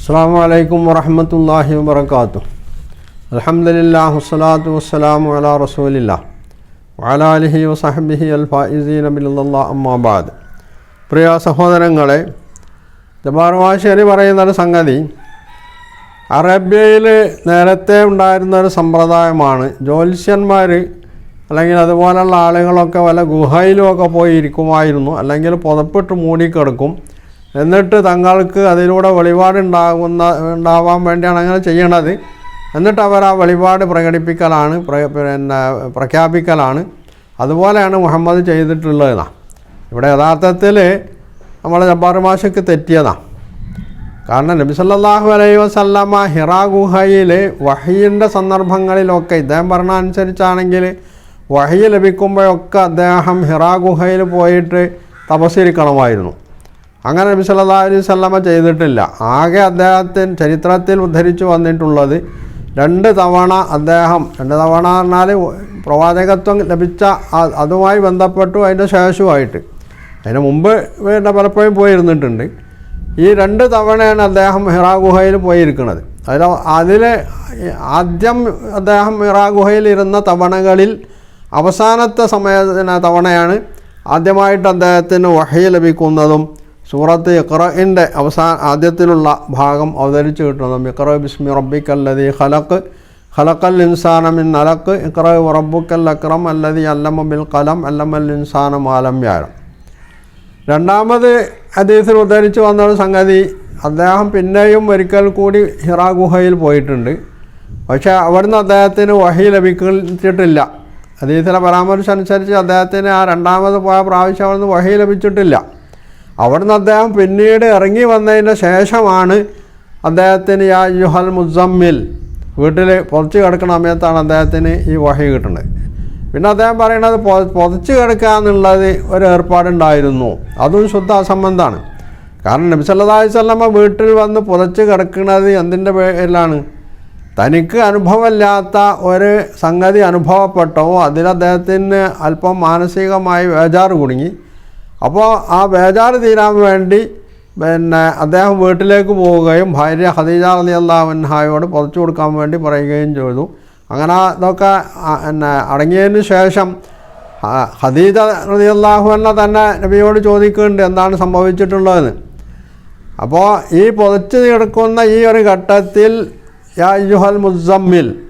അസ്സാം വലൈക്കും വറഹമത്തല്ലാഹി വാത്തു അലഹമുല്ലാ വസ്സലാത്തു വസ്സലാമു അലാ റസൂലില്ല. വലാലിഹി വസഹബിഹി അൽ ഫായിസീൻ അബിലുള്ള അമ്മാബാദ് പ്രിയ സഹോദരങ്ങളെ ജബാർവാശേരി പറയുന്നൊരു സംഗതി അറേബ്യയിൽ നേരത്തെ ഉണ്ടായിരുന്ന ഒരു സമ്പ്രദായമാണ് ജ്യോത്സ്യന്മാർ അല്ലെങ്കിൽ അതുപോലെയുള്ള ആളുകളൊക്കെ വല്ല ഗുഹയിലുമൊക്കെ പോയി ഇരിക്കുമായിരുന്നു അല്ലെങ്കിൽ പുതപ്പിട്ട് മൂടിക്കിടക്കും. എന്നിട്ട് തങ്ങൾക്ക് അതിലൂടെ വെളിപാടുണ്ടാകുന്ന ഉണ്ടാവാൻ വേണ്ടിയാണ് അങ്ങനെ ചെയ്യേണ്ടത് എന്നിട്ട് അവർ ആ വെളിപാട് പ്രകടിപ്പിക്കലാണ് പ്ര- പിന്നെ പ്രഖ്യാപിക്കലാണ്. അതുപോലെയാണ് മുഹമ്മദ് ചെയ്തിട്ടുള്ളതെന്നാണ് ഇവിടെ യഥാർത്ഥത്തിൽ നമ്മൾ ജബ്ബാർ മാഷക്ക് തെറ്റിയതാണ് കാരണം നബി സല്ലാഹു അലൈഹി വസല്ലമ ഹിറാ ഗുഹയിൽ വഹീന്റെ സന്ദർഭങ്ങളിലൊക്കെ ഇദ്ദേഹം പറഞ്ഞ അനുസരിച്ചാണെങ്കിൽ വഹി ലഭിക്കുമ്പോഴൊക്കെ അദ്ദേഹം ഹിറാ ഗുഹയിൽ പോയിട്ട് തപസ്സിരിക്കണമായിരുന്നു. അങ്ങനെ നബി സല്ലാ അലൈഹി വസല്ലമ ചെയ്തിട്ടില്ല. ആകെ അദ്ദേഹത്തിന് ചരിത്രത്തിൽ ഉദ്ധരിച്ചു വന്നിട്ടുള്ളത് രണ്ട് തവണ അദ്ദേഹം രണ്ട് തവണ പറഞ്ഞാൽ പ്രവാചകത്വം ലഭിച്ച അതുമായി ബന്ധപ്പെട്ടു അതിന്റെ ശേഷവുമായിട്ട്. അതിന് മുമ്പ് പിന്നെ പലപ്പോഴും പോയിരുന്നിട്ടുണ്ട്. ഈ രണ്ട് തവണയാണ് അദ്ദേഹം ഹിറാ ഗുഹയിൽ പോയിരിക്കുന്നത്. അതിൽ അതിൽ ആദ്യം അദ്ദേഹം ഹിറാ ഗുഹയിൽ ഇരുന്ന തവണകളിൽ അവസാനത്തെ സമയ തവണയാണ് ആദ്യമായിട്ട് അദ്ദേഹത്തിന് വഹി ലഭിക്കുന്നതും സൂറത്ത് ഇഖ്റഇന്റെ അവസാന ആദ്യത്തിലുള്ള ഭാഗം അവതരിച്ചു കിട്ടുന്നത് ഇഖ്റ ബിസ്മി റബ്ബിക്കല്ലതി ഖലക്ക് ഖലക്കൽ ഇൻസാന മിൻ അലക്ക് ഇഖ്റ റബ്ബുക്കൽ അക്രം അല്ലതി അല്ലമ ബിൽ കലം അല്ലമൽ ഇൻസാന മാലം വ്യാഴം രണ്ടാമത് അദ്ദേഹത്തിൽ ഉദ്ധരിച്ച് വന്ന ഒരു സംഗതി അദ്ദേഹം പിന്നെയും ഒരിക്കൽ കൂടി ഹിറാ ഗുഹയിൽ പോയിട്ടുണ്ട്. പക്ഷേ അവിടുന്ന് അദ്ദേഹത്തിന് വഹി ലഭിച്ചിട്ടില്ല അദ്ദേഹത്തിലെ പരാമർശം അനുസരിച്ച് അദ്ദേഹത്തിന് ആ രണ്ടാമത് പോയ പ്രാവശ്യം അവിടുന്ന് വഹി ലഭിച്ചിട്ടില്ല. അവിടുന്ന് അദ്ദേഹം പിന്നീട് ഇറങ്ങി വന്നതിന് ശേഷമാണ് അദ്ദേഹത്തിന് യാ യുഹൽ മുസമ്മിൽ വീട്ടിൽ പൊതിച്ച് കിടക്കുന്ന സമയത്താണ് അദ്ദേഹത്തിന് ഈ വഹി കിട്ടുന്നത്. പിന്നെ അദ്ദേഹം പറയുന്നത് പൊതിച്ച് കിടക്കുക എന്നുള്ളത് ഒരു ഏർപ്പാടുണ്ടായിരുന്നു. അതും ശുദ്ധ അസംബന്ധമാണ്. കാരണം നബി സല്ലല്ലാഹി വീട്ടിൽ വന്ന് പുതച്ച് കിടക്കുന്നത് എന്തിന്റെ പേരിലാണ്? തനിക്ക് അനുഭവമില്ലാത്ത ഒരു സംഗതി അനുഭവപ്പെട്ടോ അതിൽ അദ്ദേഹത്തിന് അല്പം മാനസികമായി വേജാറ് കുടുങ്ങി അപ്പോൾ ആ ബേജാറ് തീരാൻ വേണ്ടി പിന്നെ അദ്ദേഹം വീട്ടിലേക്ക് പോവുകയും ഭാര്യ ഹദീജ അലി അള്ളാഹുൻഹായോട് പുതച്ചു കൊടുക്കാൻ വേണ്ടി പറയുകയും ചെയ്തു. അങ്ങനെ ഇതൊക്കെ പിന്നെ അടങ്ങിയതിന് ശേഷം ഹദീജ റതി അള്ളാഹുവിനെ തന്നെ നബിയോട് ചോദിക്കുന്നുണ്ട് എന്താണ് സംഭവിച്ചിട്ടുള്ളതെന്ന്. അപ്പോൾ ഈ പുതച്ച് കിടക്കുന്ന ഈ ഒരു ഘട്ടത്തിൽ യാ യുഹൽ മുസമ്മിൽ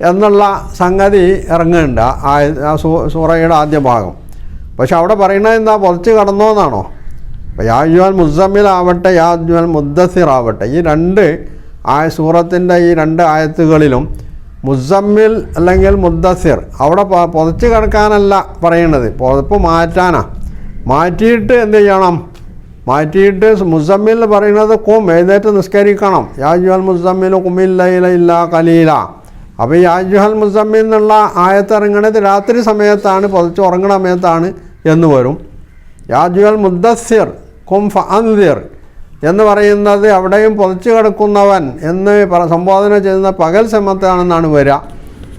എന്നുള്ള സംഗതി ഇറങ്ങുന്നുണ്ട് ആ- സൂറയുടെ ആദ്യ ഭാഗം. പക്ഷെ അവിടെ പറയുന്നത് എന്താ? പുതച്ച് കടന്നോ എന്നാണോ അപ്പോൾ യാ യുഹൽ മുസമ്മിൽ ആവട്ടെ യാ യുഹൽ മുദ്ദസിർ ആവട്ടെ ഈ രണ്ട് ആയ സൂറത്തിന്റെ ഈ രണ്ട് ആയത്തുകളിലും മുസമ്മിൽ അല്ലെങ്കിൽ മുദ്ദസിർ അവിടെ പുതച്ച് കിടക്കാനല്ല പറയുന്നത് പുതപ്പ് മാറ്റാനാ. മാറ്റിയിട്ട് എന്ത് ചെയ്യണം? മാറ്റിയിട്ട് മുസമ്മിൽ പറയുന്നത് കും എഴുന്നേറ്റ് നിസ്കരിക്കണം. യാജുഹൽ മുസമ്മിൽ കുമില്ല ഇല്ല കലീല അപ്പോൾ യാജുഹൽ മുസമ്മിൽ എന്നുള്ള ആയത്തിറങ്ങണത് രാത്രി സമയത്താണ് പുതച്ച് ഉറങ്ങണ സമയത്താണ്. എന്ന് വരും. യാജുവൽ മുദ്ദസ്യർ കും ഫഅന്തിർ എന്ന് പറയുന്നത് അവിടെയും പൊതിച്ചു കിടക്കുന്നവൻ എന്ന് സംബോധന ചെയ്യുന്ന പകൽ സമയത്താണെന്നാണ് വരിക.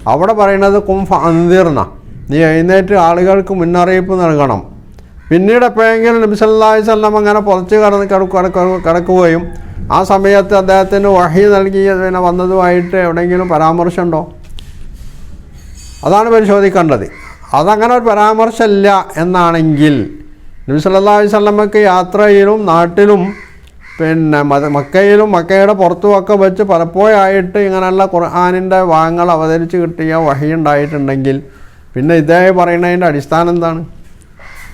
അവിടെ പറയുന്നത് കും ഫഅന്തിർന നീ എഴുന്നേറ്റ് ആളുകൾക്ക് മുന്നറിയിപ്പ് നൽകണം. പിന്നീട് എപ്പോഴെങ്കിലും നബി സല്ലല്ലാഹു അലൈഹി വസല്ലം അങ്ങനെ പുറത്ത് കിടന്ന് കിടക്കു കിടക്കു- കിടക്കുകയും ആ സമയത്ത് അദ്ദേഹത്തിന് വഹി നൽകി പിന്നെ വന്നതുമായിട്ട് എവിടെയെങ്കിലും പരാമർശമുണ്ടോ? അതാണ് പരിശോധിക്കേണ്ടത്. അതങ്ങനെ ഒരു പരാമർശമില്ല എന്നാണെങ്കിൽ നബി സല്ലല്ലാഹു അലൈഹി യാത്രയിലും നാട്ടിലും പിന്നെ മക്കയിലും മക്കയുടെ പുറത്തുമൊക്കെ വെച്ച് പലപ്പോഴായിട്ട് ഇങ്ങനെയുള്ള ഖുർആാനിന്റെ വാങ്ങൾ അവതരിച്ച് കിട്ടിയ വഹി ഉണ്ടായിട്ടുണ്ടെങ്കിൽ പിന്നെ ഇദ്ദേഹം പറയുന്നതിന്റെ അടിസ്ഥാനം എന്താണ്?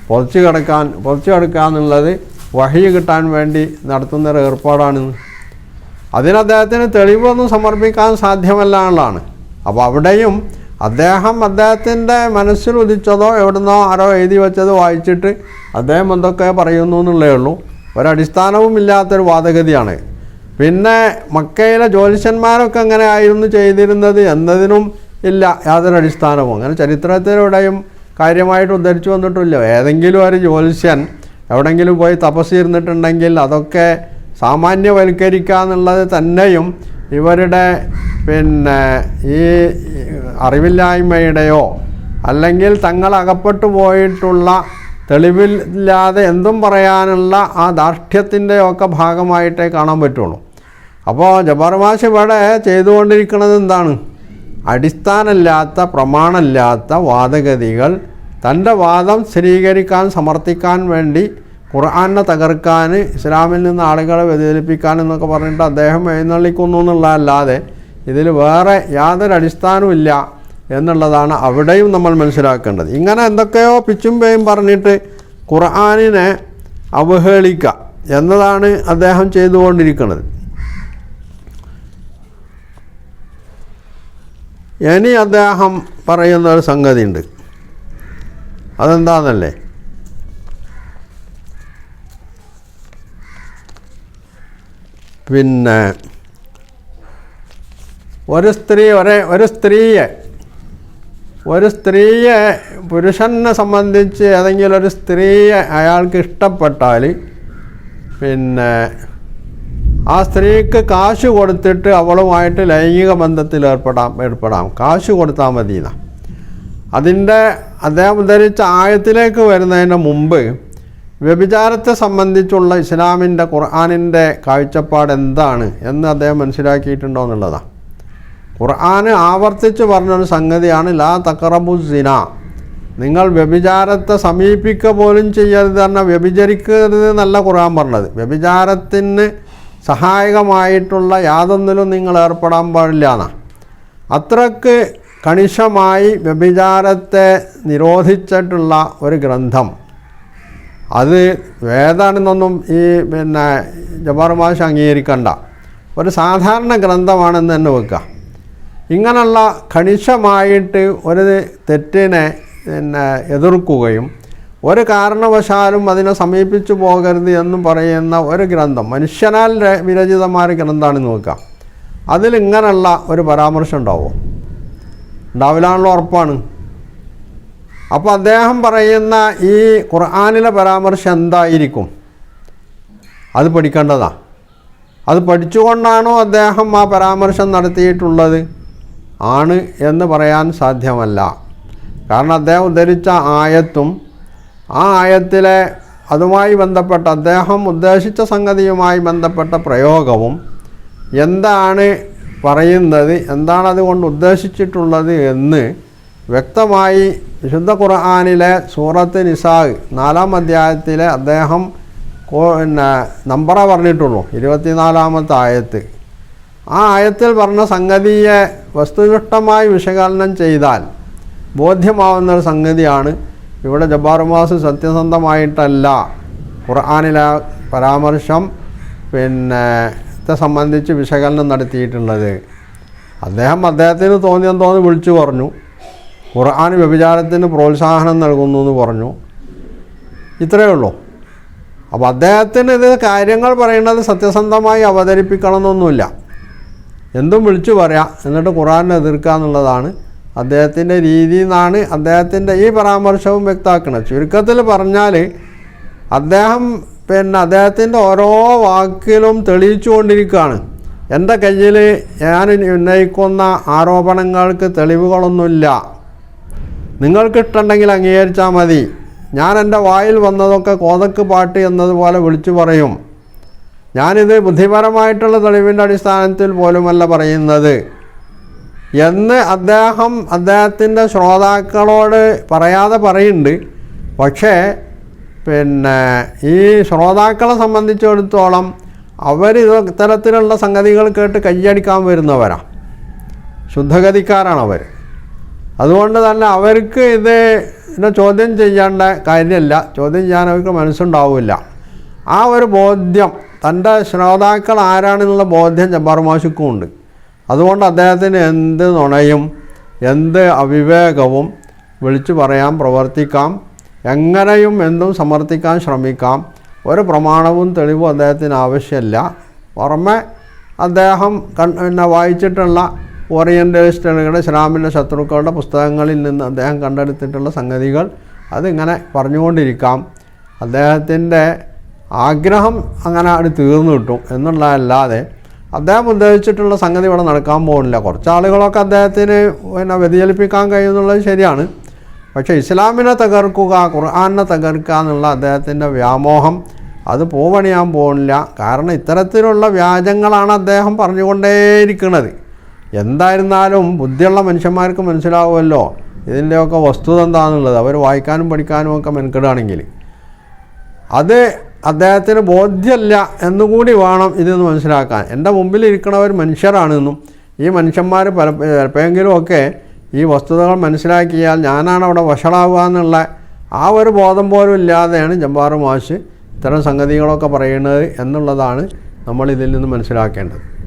പൊതിച്ചു കിടക്കാൻ പൊതിച്ചു കിടക്കുക എന്നുള്ളത് വഹി കിട്ടാൻ വേണ്ടി നടത്തുന്നൊരു ഏർപ്പാടാണ്. അതിന് അദ്ദേഹത്തിന് തെളിവൊന്നും സമർപ്പിക്കാൻ സാധ്യമല്ല എന്നുള്ളതാണ്. അപ്പോൾ അവിടെയും അദ്ദേഹം അദ്ദേഹത്തിന്റെ മനസ്സിൽ ഉദിച്ചതോ എവിടുന്നോ ആരോ എഴുതി വെച്ചത് വായിച്ചിട്ട് അദ്ദേഹം എന്തൊക്കെ പറയുന്നു എന്നുള്ളേ ഉള്ളൂ. ഒരടിസ്ഥാനവും ഇല്ലാത്തൊരു വാദഗതിയാണ്. പിന്നെ മക്കയിലെ ജ്യോതിഷന്മാരൊക്കെ അങ്ങനെ ആയിരുന്നു ചെയ്തിരുന്നത് എന്നതിനും ഇല്ല യാതൊരു അടിസ്ഥാനവും. അങ്ങനെ ചരിത്രത്തിലൂടെയും കാര്യമായിട്ട് ഉദ്ധരിച്ചു വന്നിട്ടില്ല. ഏതെങ്കിലും ഒരു ജ്യോതിഷ്യൻ എവിടെങ്കിലും പോയി തപസ് ഇരുന്നിട്ടുണ്ടെങ്കിൽ അതൊക്കെ സാമാന്യവൽക്കരിക്കുക എന്നുള്ളത് തന്നെയും ഇവരുടെ പിന്നെ ഈ അറിവില്ലായ്മയുടെയോ അല്ലെങ്കിൽ തങ്ങൾ അകപ്പെട്ടു പോയിട്ടുള്ള തെളിവില്ലാതെ എന്തും പറയാനുള്ള ആ ധാർഷ്ട്യത്തിന്റെയൊക്കെ ഭാഗമായിട്ടേ കാണാൻ പറ്റുള്ളൂ. അപ്പോൾ ജബ്ബാർ മാഷ് ഇവിടെ ചെയ്തുകൊണ്ടിരിക്കുന്നത് എന്താണ്? അടിസ്ഥാനമില്ലാത്ത പ്രമാണമില്ലാത്ത വാദഗതികൾ തന്റെ വാദം സ്ഥിരീകരിക്കാൻ സമർത്ഥിക്കാൻ വേണ്ടി ഖുർആാനെ തകർക്കാൻ ഇസ്ലാമിൽ നിന്ന് ആളുകളെ വ്യതിചലിപ്പിക്കാൻ എന്നൊക്കെ പറഞ്ഞിട്ട് അദ്ദേഹം എഴുന്നള്ളിക്കുന്നു എന്നുള്ളതല്ലാതെ ഇതിൽ വേറെ യാതൊരു അടിസ്ഥാനവുമില്ല എന്നുള്ളതാണ് അവിടെയും നമ്മൾ മനസ്സിലാക്കേണ്ടത്. ഇങ്ങനെ എന്തൊക്കെയോ പിച്ചും പേയും പറഞ്ഞിട്ട് ഖുർആാനിനെ അവഹേളിക്കുക എന്നതാണ് അദ്ദേഹം ചെയ്തുകൊണ്ടിരിക്കുന്നത്. ഇനി അദ്ദേഹം പറയുന്ന ഒരു സംഗതി ഉണ്ട് അതെന്താണെന്നല്ലേ പിന്നെ ഒരു സ്ത്രീ ഒരേ ഒരു സ്ത്രീയെ ഒരു സ്ത്രീയെ പുരുഷനെ സംബന്ധിച്ച് ഏതെങ്കിലും ഒരു സ്ത്രീയെ അയാൾക്ക് ഇഷ്ടപ്പെട്ടാൽ പിന്നെ ആ സ്ത്രീക്ക് കാശ് കൊടുത്തിട്ട് അവളുമായിട്ട് ലൈംഗിക ബന്ധത്തിൽ ഏർപ്പെടാം ഏർപ്പെടാം. കാശ് കൊടുത്താൽ മതി എന്നാ. അതിന്റെ അദ്ദേഹം ധരിച്ച ആയത്തിലേക്ക് വരുന്നതിന് മുമ്പ് വ്യഭിചാരത്തെ സംബന്ധിച്ചുള്ള ഇസ്ലാമിന്റെ ഖുർആാനിന്റെ കാഴ്ചപ്പാട് എന്താണ് എന്ന് അദ്ദേഹം മനസ്സിലാക്കിയിട്ടുണ്ടോ എന്നുള്ളതാണ് ഖുർആന് ആവർത്തിച്ച് പറഞ്ഞൊരു സംഗതിയാണ് ലാ തക്കറബു സിന. നിങ്ങൾ വ്യഭിചാരത്തെ സമീപിക്കുക പോലും ചെയ്യരുത് തന്നെ വ്യഭിചരിക്കരുത് എന്നല്ല ഖുർആൻ പറഞ്ഞത്. വ്യഭിചാരത്തിന് സഹായകമായിട്ടുള്ള യാതൊന്നിലും നിങ്ങൾ ഏർപ്പെടാൻ പാടില്ല എന്നാണ് അത്രയ്ക്ക് കണിശമായി വ്യഭിചാരത്തെ നിരോധിച്ചിട്ടുള്ള ഒരു ഗ്രന്ഥം. അത് വേദാണെന്നൊന്നും ഈ പിന്നെ ജബാർ മാഷ് അംഗീകരിക്കണ്ട. ഒരു സാധാരണ ഗ്രന്ഥമാണെന്ന് തന്നെ വെക്കുക. ഇങ്ങനെയുള്ള കണിശമായിട്ട് ഒരു തെറ്റിനെ പിന്നെ എതിർക്കുകയും ഒരു കാരണവശാലും അതിനെ സമീപിച്ചു പോകരുത് എന്ന് പറയുന്ന ഒരു ഗ്രന്ഥം മനുഷ്യനാൽ വിരചിതമായ ഗ്രന്ഥമാണ് നോക്കുക. ഇങ്ങനെയുള്ള ഒരു പരാമർശം ഉണ്ടാവുമോ ഉണ്ടാവില്ലാണല്ലോ ഉറപ്പാണ്. അപ്പോൾ അദ്ദേഹം പറയുന്ന ഈ ഖുർആാനിലെ പരാമർശം എന്തായിരിക്കും? അത് പഠിക്കേണ്ടതാണ് അത് പഠിച്ചുകൊണ്ടാണോ അദ്ദേഹം ആ പരാമർശം നടത്തിയിട്ടുള്ളത്? ആണ് എന്ന് പറയാൻ സാധ്യമല്ല. കാരണം അദ്ദേഹം ഉദ്ധരിച്ച ആയത്തും ആ ആയത്തിലെ അതുമായി ബന്ധപ്പെട്ട അദ്ദേഹം ഉദ്ദേശിച്ച സംഗതിയുമായി ബന്ധപ്പെട്ട പ്രയോഗവും എന്താണ് പറയുന്നത് എന്താണ് അതുകൊണ്ട് ഉദ്ദേശിച്ചിട്ടുള്ളത് എന്ന് വ്യക്തമായി വിശുദ്ധ ഖുർആാനിലെ സൂറത്ത് നിസാഖ് നാലാം അധ്യായത്തിലെ അദ്ദേഹം പിന്നെ നമ്പറ പറഞ്ഞിട്ടുള്ളൂ. ഇരുപത്തിനാലാമത്തെ ആയത്ത്. ആ ആയത്തിൽ പറഞ്ഞ സംഗതിയെ വസ്തുനിഷ്ഠമായി വിശകലനം ചെയ്താൽ ബോധ്യമാവുന്ന ഒരു സംഗതിയാണ്. ഇവിടെ ജബ്ബാറുമാസ് സത്യസന്ധമായിട്ടല്ല. ഖുർആാനിലെ പരാമർശം പിന്നെ ത്തെ സംബന്ധിച്ച് വിശകലനം നടത്തിയിട്ടുള്ളത്. അദ്ദേഹം അദ്ദേഹത്തിന് തോന്നിയെന്ന് തോന്നി വിളിച്ചു പറഞ്ഞു. ഖുർആൻ വ്യഭിചാരത്തിന് പ്രോത്സാഹനം നൽകുന്നു എന്ന് പറഞ്ഞു. ഇത്രയേ ഉള്ളൂ. അപ്പോൾ അദ്ദേഹത്തിന് ഇത് കാര്യങ്ങൾ പറയുന്നത് സത്യസന്ധമായി അവതരിപ്പിക്കണമെന്നൊന്നുമില്ല. എന്തും വിളിച്ചു പറയാം. എന്നിട്ട് ഖുറാനെ എതിർക്കുക എന്നുള്ളതാണ് അദ്ദേഹത്തിന്റെ രീതി എന്നാണ് അദ്ദേഹത്തിന്റെ ഈ പരാമർശവും വ്യക്തമാക്കുന്നത് ചുരുക്കത്തിൽ പറഞ്ഞാൽ അദ്ദേഹം പിന്നെ അദ്ദേഹത്തിന്റെ ഓരോ വാക്കിലും തെളിയിച്ചു കൊണ്ടിരിക്കുകയാണ്. എന്റെ കയ്യിൽ ഞാൻ ഉന്നയിക്കുന്ന ആരോപണങ്ങൾക്ക് തെളിവുകളൊന്നുമില്ല. നിങ്ങൾക്കിട്ടുണ്ടെങ്കിൽ അംഗീകരിച്ചാൽ മതി. ഞാൻ എന്റെ വായിൽ വന്നതൊക്കെ കോതക്ക് പാട്ട് എന്നതുപോലെ വിളിച്ചു പറയും. ഞാനിത് ബുദ്ധിപരമായിട്ടുള്ള തെളിവിന്റെ അടിസ്ഥാനത്തിൽ പോലുമല്ല പറയുന്നത്. എന്ന് അദ്ദേഹം അദ്ദേഹത്തിന്റെ ശ്രോതാക്കളോട് പറയാതെ പറയുന്നുണ്ട്. പക്ഷേ പിന്നെ ഈ ശ്രോതാക്കളെ സംബന്ധിച്ചിടത്തോളം അവർ ഇത് ഇത്തരത്തിലുള്ള സംഗതികൾ കേട്ട് കയ്യടിക്കാൻ വരുന്നവരാണ് ശുദ്ധഗതിക്കാരാണ് അവർ അതുകൊണ്ട് തന്നെ അവർക്ക് ഇത് ചോദ്യം ചെയ്യേണ്ട കാര്യമല്ല. ചോദ്യം ചെയ്യാൻ അവർക്ക് മനസ്സുണ്ടാവില്ല. ആ ഒരു ബോധ്യം തന്റെ ശ്രോതാക്കൾ ആരാണെന്നുള്ള ബോധ്യം ജബ്ബാർമാശിക്കും ഉണ്ട് അതുകൊണ്ട് അദ്ദേഹത്തിന് എന്ത് നുണയും എന്ത് അവിവേകവും വിളിച്ചു പറയാം പ്രവർത്തിക്കാം. എങ്ങനെയും എന്തും സമർത്ഥിക്കാൻ ശ്രമിക്കാം. ഒരു പ്രമാണവും തെളിവും അദ്ദേഹത്തിന് ആവശ്യമില്ല. പുറമെ അദ്ദേഹം പിന്നെ വായിച്ചിട്ടുള്ള ഓറിയന്റലിസ്റ്റുകളുടെ ഇസ്ലാമിന്റെ ശത്രുക്കളുടെ പുസ്തകങ്ങളിൽ നിന്ന് അദ്ദേഹം കണ്ടെടുത്തിട്ടുള്ള സംഗതികൾ അതിങ്ങനെ പറഞ്ഞുകൊണ്ടിരിക്കാം. അദ്ദേഹത്തിന്റെ ആഗ്രഹം അങ്ങനെ അത് തീർന്നു കിട്ടും എന്നുള്ളതല്ലാതെ അദ്ദേഹം ഉദ്ദേശിച്ചിട്ടുള്ള സംഗതി ഇവിടെ നടക്കാൻ പോകുന്നില്ല. കുറച്ച് ആളുകളൊക്കെ അദ്ദേഹത്തിന് പിന്നെ വ്യതിചലിപ്പിക്കാൻ കഴിയുമെന്നുള്ളത് ശരിയാണ്. പക്ഷേ ഇസ്ലാമിനെ തകർക്കുക ഖുർആാനെ തകർക്കുക എന്നുള്ള അദ്ദേഹത്തിന്റെ വ്യാമോഹം അത് പൂവണിയാൻ പോകുന്നില്ല. കാരണം ഇത്തരത്തിലുള്ള വ്യാജങ്ങളാണ് അദ്ദേഹം പറഞ്ഞുകൊണ്ടേയിരിക്കുന്നത്. എന്തായിരുന്നാലും ബുദ്ധിയുള്ള മനുഷ്യന്മാർക്ക് മനസ്സിലാവുമല്ലോ ഇതിന്റെയൊക്കെ വസ്തുത എന്താണെന്നുള്ളത് അവർ വായിക്കാനും പഠിക്കാനും ഒക്കെ മെനക്കെടുകയാണെങ്കിൽ. അത് അദ്ദേഹത്തിന് ബോധ്യമല്ല എന്നുകൂടി വേണം ഇതെന്ന് മനസ്സിലാക്കാൻ. എന്റെ മുമ്പിൽ ഇരിക്കണവർ മനുഷ്യരാണെന്നും ഈ മനുഷ്യന്മാർ പല ചിലപ്പോഴെങ്കിലുമൊക്കെ ഈ വസ്തുതകൾ മനസ്സിലാക്കിയാൽ ഞാനാണ് അവിടെ വഷളാവുക എന്നുള്ള ആ ഒരു ബോധം പോലും ഇല്ലാതെയാണ് ജമ്പാറു മാഷ് ഇത്തരം സംഗതികളൊക്കെ പറയുന്നത് എന്നുള്ളതാണ് നമ്മൾ ഇതിൽ നിന്ന് മനസ്സിലാക്കേണ്ടത്.